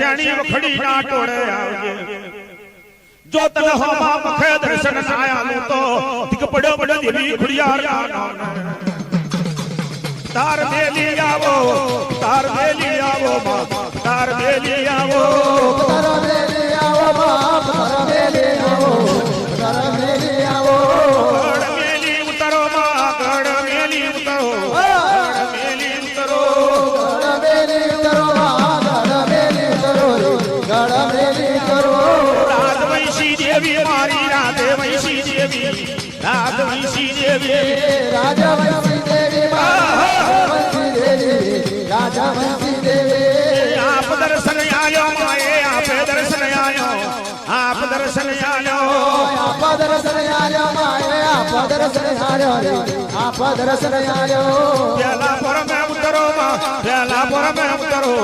ਸੈਣੀ ਵਖੜੀ ਨਾ ਟੋੜੇ ਆਵੇ। ਜੋ ਤਨ ਹਵਾ ਮਖੇ ਦਰਸ਼ਨ ਆਇਆ ਲੂ ਤੋ। ਤਿਕ ਬੜੋ ਬੜੋ ਦੀ ਵੀ ਖੁੜਿਆ ਤਾਰ ਦੇ ਲਈ ਤਾਰ ਦੇ ਲਈ ਆਵੋ ਤਾਰ ਦੇ ਲਈ મેલે કરો. રાજવંશી દેવી મારી રાજવંશી દેવી. રાજવંશી દેવી. રાજા વંશી દેવી વંશી દેવી રાજા વંશી દેવી. આપ દર્શન આયો માએ આપે દર્શન આયો. આપ દર્શન આયો. આપ દર્શન આયો માએ આપ દર્શન આયો આપ દર્શન આયો. પેલા પર ઉતરો માં પેલા પર મેં ઉતરો પેલા પર મેં ઉતરો.